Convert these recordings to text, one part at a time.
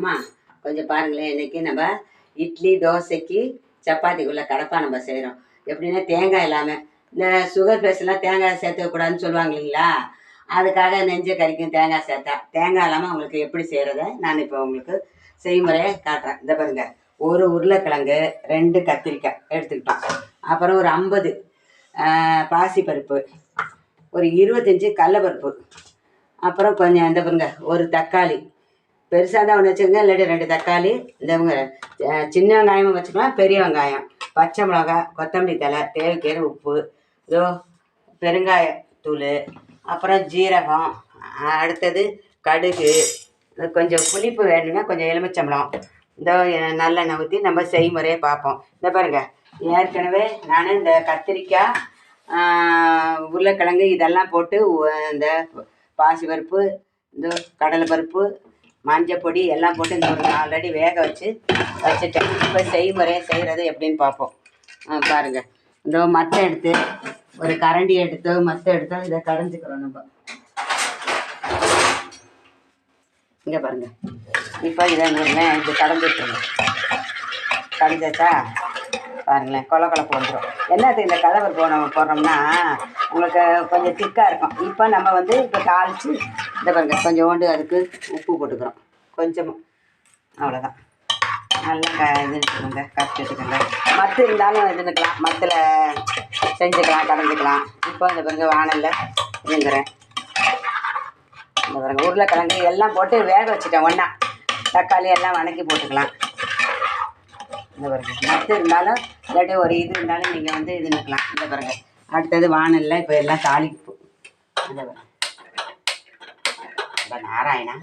அம்மா கொஞ்சம் பாருங்களேன் இன்னைக்கு நம்ம இட்லி தோசைக்கு சப்பாத்திக்குள்ள கடப்பா நம்ம செய்கிறோம் எப்படின்னா தேங்காய் இல்லாமல் இந்த சுகர் பேஷண்ட்லாம் தேங்காய் சேர்த்துக்கூடாதுன்னு சொல்லுவாங்க இல்லைங்களா? அதுக்காக நெஞ்ச கறிக்கும் தேங்காய் சேர்த்தா தேங்காய் இல்லாமல் உங்களுக்கு எப்படி செய்கிறத நான் இப்போ உங்களுக்கு செய்முறையை காட்டுறேன். இந்த பாருங்க ஒரு உருளைக்கிழங்கு ரெண்டு கத்திரிக்காய் எடுத்துக்கிட்டோம். அப்புறம் ஒரு ஐம்பது பாசிப்பருப்பு ஒரு இருபத்தஞ்சி கடலப்பருப்பு அப்புறம் கொஞ்சம் இந்த பாருங்க ஒரு தக்காளி பெருசாக தான் ஒன்று வச்சுக்கோங்க இல்லாட்டி ரெண்டு தக்காளி இந்த இவங்க, சின்ன வெங்காயமும் வச்சுக்கலாம் பெரிய வெங்காயம். பச்சை மிளகாய் கொத்தமல்லி தழை தேவைக்கேற உப்பு. இதோ பெருங்காயத்தூள் அப்புறம் ஜீரகம். அடுத்தது கடுகு. கொஞ்சம் புளிப்பு வேணும்னா கொஞ்சம் எலுமிச்சம்பழம். இந்த நல்லெண்ணெய் ஊற்றி நம்ம செய்முறையை பார்ப்போம். இந்த பாருங்க. ஏற்கனவே நான் இந்த கத்திரிக்காய் உருளைக்கிழங்கு இதெல்லாம் போட்டு உ- இந்த பாசிப்பருப்பு இந்த கடலைப்பருப்பு மஞ்சள் பொடி எல்லாம் போட்டு இந்த ஒரு ஆல்ரெடி வேக வச்சு வச்சுட்டேன். இப்போ செய்முறையை செய்கிறது எப்படின்னு பார்ப்போம். ஆ, பாருங்க. இந்த மத்தை எடுத்து ஒரு கரண்டி எடுத்து மத்தை எடுத்து இதை கடைஞ்சிக்கிறோம் நம்ம. இங்கே பாருங்கள் இப்போ இதை பாருங்களேன் இது கடைஞ்சிட்டுருங்க. கடைஞ்சாச்சா பாருங்களேன் கொல கொலப்பு வந்துடும் என்னது இந்த கதவர் போன போடுறோம்னா உங்களுக்கு கொஞ்சம் திக்காக இருக்கும். இப்போ நம்ம வந்து இப்போ தாளித்து இதை பாருங்க கொஞ்சோண்டு அதுக்கு உப்பு போட்டுக்கிறோம். கொஞ்சமாக அவ்வளோதான் நல்லா க இது எடுத்துக்கோங்க கரைச்சி எடுத்துக்கோங்க. மத்து இருந்தாலும் இதுன்னுக்கலாம் மத்தில் செஞ்சுக்கலாம் கலந்துக்கலாம் இப்போ இந்த பாருங்க வானலில் இதுங்கிறேன் இந்த பாருங்க உருளைக்கிழங்கு எல்லாம் போட்டு வேக வச்சுட்டேன் ஒன்றா தக்காளி எல்லாம் வணக்கி போட்டுக்கலாம். இந்த பாருங்க மத்து இருந்தாலும் இல்லாட்டி ஒரு இது இருந்தாலும் நீங்கள் வந்து இது நிற்கலாம் இந்த பாருங்க அடுத்தது வானலில் இப்போ எல்லாம் தாளிப்பு. இந்த பாருங்க. நாராயணா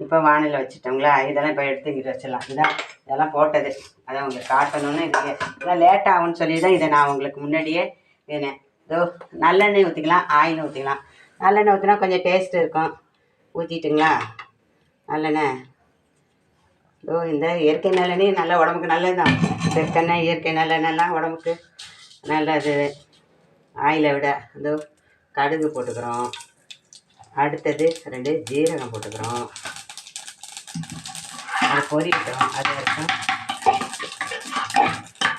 இப்போ வானிலை வச்சுட்டோங்களா இதெல்லாம் இப்போ எடுத்து இங்கிட்டு வச்சிடலாம் இதான் இதெல்லாம் போட்டது அதான் உங்களுக்கு காட்டணும்னு இது இதெல்லாம் லேட் ஆகும்னு சொல்லி தான் இதை நான் உங்களுக்கு முன்னாடியே இதுனேன் இதோ நல்லெண்ணெய் ஊற்றிக்கலாம் ஆயில் ஊற்றிக்கலாம் நல்லெண்ணெய் ஊற்றினா கொஞ்சம் டேஸ்ட் இருக்கும் ஊற்றிட்டுங்களா நல்லெண்ணெய் இதோ இந்த இயற்கை நல்லெண்ணெய் நல்லா உடம்புக்கு நல்லது தான் செக்கெண்ணெய் இயற்கை நல்லெண்ணெய்லாம் உடம்புக்கு நல்லது ஆயிலை விட இதோ கடுகு போட்டுக்கிறோம். அடுத்தது ரெண்டு ஜீரகம் போட்டுக்கிறோம். அது பொரியட்டும் அது வரைக்கும்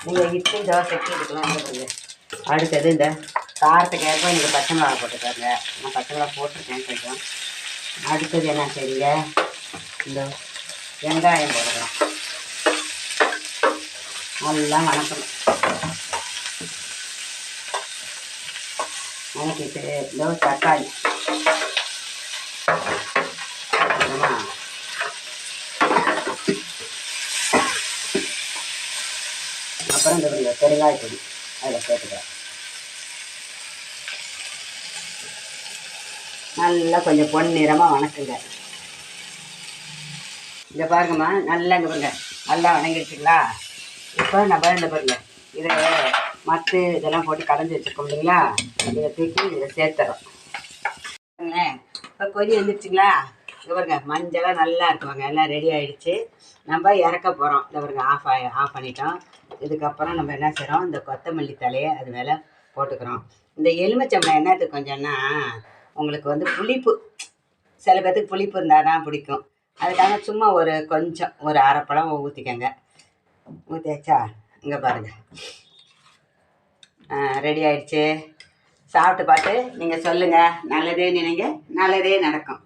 நீங்கள் இட்லி தோசைக்கு இதுக்கெல்லாம் அடுத்தது இந்த காரத்துக்கு ஏற்ப நீங்கள் பச்சை மிளகா போட்டுக்கோங்க. நான் பச்சை மிளகா போட்டிருக்கேன் கொஞ்சம் அடுத்தது என்ன செய்யுங்க இந்த வெங்காயம் போட்டுக்கிறோம். நல்லா வணக்கணும். வணக்கிட்டு இந்த தக்காளி. அப்புறம் இந்த பாருங்க, பெருங்காய பொடி. அதில் சேர்த்துக்கிறேன் நல்லா கொஞ்சம் பொன்னிறமாக வணக்குங்க. இதை பாருங்கம்மா நல்லா இந்த பாருங்க. நல்லா வணங்கிடுச்சுங்களா? இப்போ நம்ம இந்த பாருங்க. இதை மத்து இதெல்லாம் போட்டு கடைஞ்சி வச்சுருக்கோம் இல்லைங்களா? இதை தூக்கி இதில் சேர்த்துறோம். இப்போ கொதி வந்துருச்சுங்களா? இங்கே பாருங்க மஞ்சளாக நல்லா இருக்குவாங்க எல்லாம் ரெடி ஆகிடுச்சு நம்ம இறக்க போகிறோம் இந்த பாருங்க ஆஃப் ஆகி ஆஃப் பண்ணிட்டோம். இதுக்கப்புறம் நம்ம என்ன செய்கிறோம் இந்த கொத்தமல்லி தலையை அது மேலே போட்டுக்கிறோம். இந்த எலுமிச்சம்பழம் என்னத்துக்கு கொஞ்சம்னா உங்களுக்கு வந்து புளிப்பு சில பேர்த்துக்கு புளிப்பு இருந்தால் தான் பிடிக்கும். அதுக்காக சும்மா ஒரு கொஞ்சம் ஒரு அரைப்பழம் ஊற்றிக்கங்க ஊற்றியாச்சா இங்கே பாருங்கள் ரெடி ஆயிடுச்சு. சாப்பிட்டு பார்த்து நீங்கள் சொல்லுங்கள் நல்லதே நினைங்க. நல்லதே நடக்கும்.